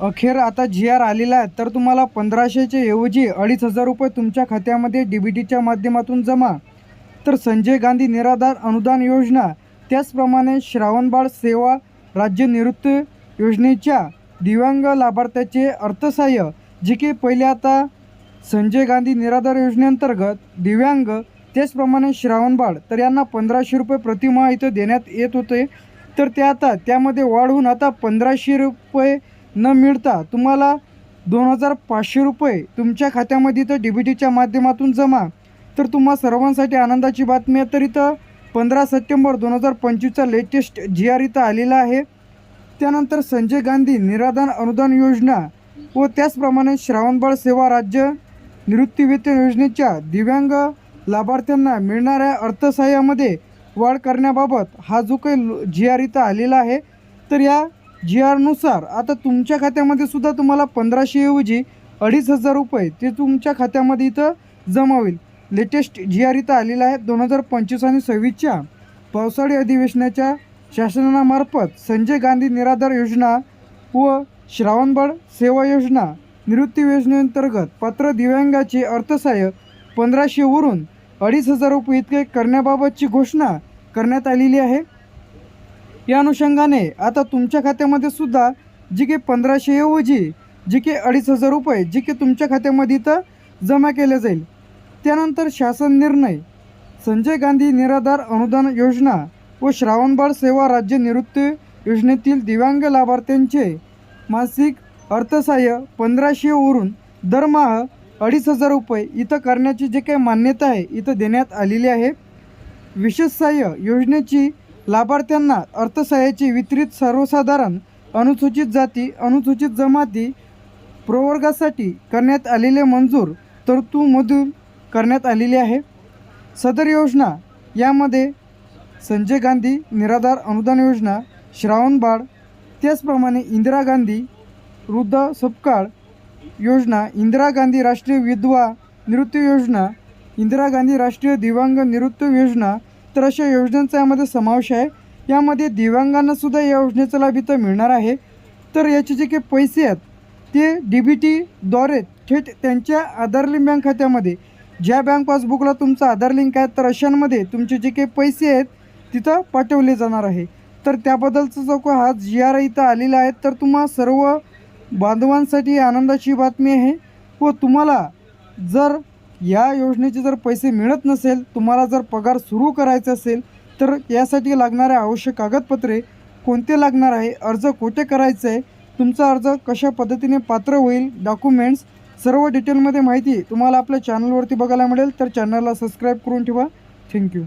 अखेर आता जी आर आलेला आहे तर तुम्हाला पंधराशेच्या ऐवजी अडीच हजार रुपये तुमच्या खात्यामध्ये डी बी टीच्या माध्यमातून जमा. तर संजय गांधी निराधार अनुदान योजना त्याचप्रमाणे श्रावणबाळ सेवा राज्य निवृत्ती योजनेच्या दिव्यांग लाभार्थ्याचे अर्थसहाय्य जे की पहिले आता संजय गांधी निराधार योजनेअंतर्गत दिव्यांग त्याचप्रमाणे श्रावणबाळ तर यांना पंधराशे रुपये प्रतिमाह इथं देण्यात येत होते. तर ते आता त्यामध्ये वाढ होऊन आता पंधराशे रुपये न मिळता तुम्हाला दोन हजार पाचशे रुपये तुमच्या खात्यामध्ये इथं डी बी टीच्या माध्यमातून जमा. तर तुम्हा सर्वांसाठी आनंदाची बातमी आहे. तर इथं पंधरा सप्टेंबर दोन हजार पंचवीसचा लेटेस्ट जी आर इथं आलेला आहे. त्यानंतर संजय गांधी निराधार अनुदान योजना व त्याचप्रमाणे श्रावणबाळ सेवा राज्य निवृत्तीवेतन योजनेच्या दिव्यांग लाभार्थ्यांना मिळणाऱ्या अर्थसहाय्यामध्ये वाढ करण्याबाबत हा जो काही जी आर इथं आलेला आहे. तर या जी आरनुसार आता तुमच्या खात्यामध्ये सुद्धा तुम्हाला पंधराशेऐवजी अडीच हजार रुपये ते तुमच्या खात्यामध्ये इथं जमा होईल. लेटेस्ट जी आर इथं आलेला आहे दोन हजार पंचवीस आणि सव्वीसच्या. पावसाळी अधिवेशनाच्या शासनामार्फत संजय गांधी निराधार योजना व श्रावणबाळ सेवा योजना निवृत्ती योजनेअंतर्गत पात्र दिव्यांगाचे अर्थसहाय्य पंधराशेवरून अडीच हजार रुपये इतके करण्याबाबतची घोषणा करण्यात आलेली आहे. या अनुषंगाने आता तुमच्या खात्यामध्ये सुद्धा जी की पंधराशेऐवजी जी के अडीच हजार रुपये जी के तुमच्या खात्यामध्ये इथं जमा केले जाईल. त्यानंतर शासन निर्णय संजय गांधी निराधार अनुदान योजना व श्रावणबाळ सेवा राज्य निवृत्ती योजनेतील दिव्यांग लाभार्थ्यांचे मासिक अर्थसहाय्य पंधराशेवरून दरमहा अडीच हजार रुपये इथं करण्याची जे काही मान्यता आहे इथं देण्यात आलेली आहे. विशेष सहाय्य योजनेची लाभार्थ्यांना अर्थसहाय्याची वितरित सर्वसाधारण अनुसूचित जाती अनुसूचित जमाती प्रवर्गासाठी करण्यात आलेले मंजूर तरतूदमधून करण्यात आलेली आहे. सदर योजना यामध्ये संजय गांधी निराधार अनुदान योजना श्रावणबाळ त्याचप्रमाणे इंदिरा गांधी वृद्ध सपकाळ योजना इंदिरा गांधी राष्ट्रीय विधवा निवृत्ती योजना इंदिरा गांधी राष्ट्रीय दिव्यांग निवृत्ती योजना तर अशा योजनांचा यामध्ये समावेश आहे. यामध्ये दिव्यांगांनासुद्धा या योजनेचा लाभ इथं मिळणार आहे. तर याचे जे काही पैसे आहेत ते डी बी टीद्वारे थेट त्यांच्या आधार लिंक बँक खात्यामध्ये ज्या बँक पासबुकला तुमचं आधार लिंक आहे तर अशांमध्ये तुमचे जे काही पैसे आहेत तिथं पाठवले जाणार आहे. तर त्याबद्दलचा जो काही हा जी आर इथं आलेला आहे तर तुम्हा सर्व बांधवांसाठी आनंदाची बातमी आहे व तुम्हाला जर या योजनेचे जर पैसे मिळत नसेल तुम्हाला जर पगार सुरू करायचा असेल तर यासाठी लागणारे आवश्यक कागदपत्रे कोणते लागणार आहे अर्ज कोठे करायचं आहे तुमचा अर्ज कशा पद्धतीने पात्र होईल डॉक्युमेंट्स सर्व डिटेलमध्ये माहिती तुम्हाला आपल्या चॅनलवरती बघायला मिळेल तर चॅनलला सबस्क्राईब करून ठेवा. थँक्यू